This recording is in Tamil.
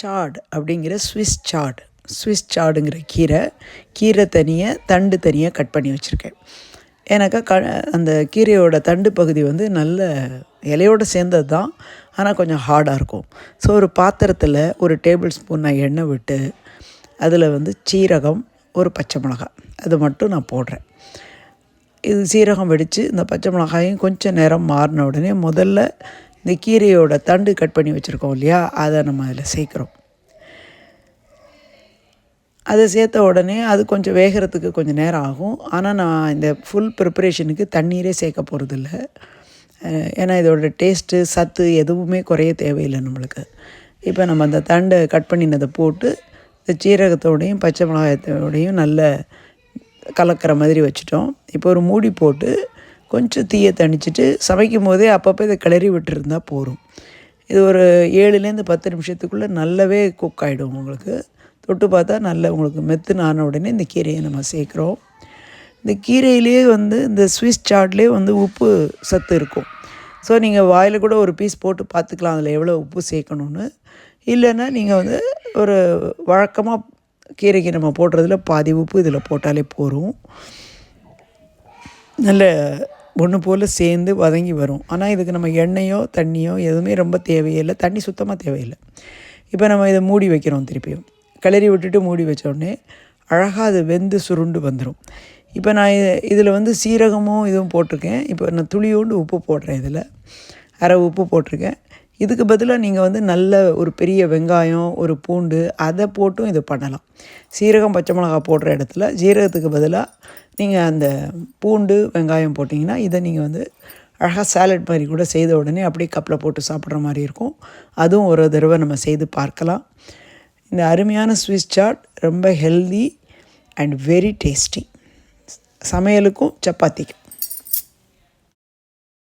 சாட் அப்படிங்கிற ஸ்விஸ் சாட். ஸ்விஸ் சாடுங்கிற கீரை கீரை தனியாக தண்டு தனியாக கட் பண்ணி வச்சுருக்கேன். ஏன்னாக்கா க அந்த கீரையோட தண்டு பகுதி வந்து நல்ல இலையோடு சேர்ந்தது தான் ஆனால் கொஞ்சம் ஹார்டாக இருக்கும். ஸோ ஒரு பாத்திரத்தில் ஒரு டேபிள் ஸ்பூன் நான் எண்ணெய் விட்டு அதில் வந்து சீரகம் ஒரு பச்சை மிளகாய். அது மட்டும் நான் போடுறேன். இது சீரகம் வெடித்து இந்த பச்சை மிளகாயும் கொஞ்சம் நேரம் மாறின உடனே முதல்ல இந்த கீரையோட தண்டு கட் பண்ணி வச்சுருக்கோம் இல்லையா? அதை நம்ம அதில் சேர்க்குறோம். அதை சேர்த்த உடனே அது கொஞ்சம் வேகிறதுக்கு கொஞ்சம் நேரம் ஆகும். ஆனால் நான் இந்த ஃபுல் ப்ரிப்பரேஷனுக்கு தண்ணீரே சேர்க்க போகிறதில்ல ஏன்னா இதோட டேஸ்ட்டு சத்து எதுவுமே குறைய தேவையில்லை நம்மளுக்கு. இப்போ நம்ம அந்த தண்டை கட் பண்ணினதை போட்டு இந்த சீரகத்தோடையும் பச்சை மிளகாயத்தோடையும் நல்ல கலக்கிற மாதிரி வச்சுட்டோம். இப்போ ஒரு மூடி போட்டு கொஞ்சம் தீயை தணிச்சிட்டு சமைக்கும் போதே அப்பப்போ இதை கிளறி விட்டுருந்தா போகும் இது ஒரு ஏழுலேருந்து பத்து நிமிஷத்துக்குள்ளே நல்லாவே குக் ஆகிடும் உங்களுக்கு. தொட்டு பார்த்தா நல்ல உங்களுக்கு மெத்துன்னு ஆன உடனே இந்த கீரையை நம்ம சேர்க்குறோம். இந்த கீரையிலே வந்து இந்த ஸ்விஸ் சாட்லேயே வந்து உப்பு சத்து இருக்கும். ஸோ நீங்கள் வாயில் கூட ஒரு பீஸ் போட்டு பார்த்துக்கலாம் அதில் எவ்வளோ உப்பு சேர்க்கணுன்னு இல்லைன்னா நீங்கள் வந்து ஒரு வழக்கமாக கீரைக்கு நம்ம போடுறதுல பாதி உப்பு இதில் போட்டாலே போகும் நல்ல ஒன்று போல் சேர்ந்து வதங்கி வரும். ஆனால் இதுக்கு நம்ம எண்ணெயோ தண்ணியோ எதுவுமே ரொம்ப தேவையில்லை. தண்ணி சுத்தமாக தேவையில்லை. இப்போ நம்ம இதை மூடி வைக்கிறோம் திருப்பியும். கிளறி விட்டுட்டு மூடி வச்சோடனே அழகாக அது வெந்து சுருண்டு வந்துடும் இப்போ நான் இதில் வந்து சீரகமும் இதுவும் போட்டிருக்கேன். இப்போ நான் துளியோண்டு உப்பு போடுறேன் இதில். அரை உப்பு போட்டிருக்கேன். இதுக்கு பதிலாக நீங்கள் வந்து நல்ல ஒரு பெரிய வெங்காயம் ஒரு பூண்டு அதை போட்டும் இது பண்ணலாம். சீரகம் பச்சை மிளகா போடுற இடத்துல ஜீரகத்துக்கு பதிலாக நீங்கள் அந்த பூண்டு வெங்காயம் போட்டிங்கன்னா இதை நீங்கள் வந்து அழகாக சாலட் மாதிரி கூட செய்த உடனே அப்படியே கப்பில் போட்டு சாப்பிட்ற மாதிரி இருக்கும். அதுவும் ஒரு தடவை நம்ம செய்து பார்க்கலாம். இந்த அருமையான ஸ்விஸ் சாட் ரொம்ப ஹெல்தி அண்ட் வெரி டேஸ்டி சமையலுக்கும் சப்பாத்திக்கும்.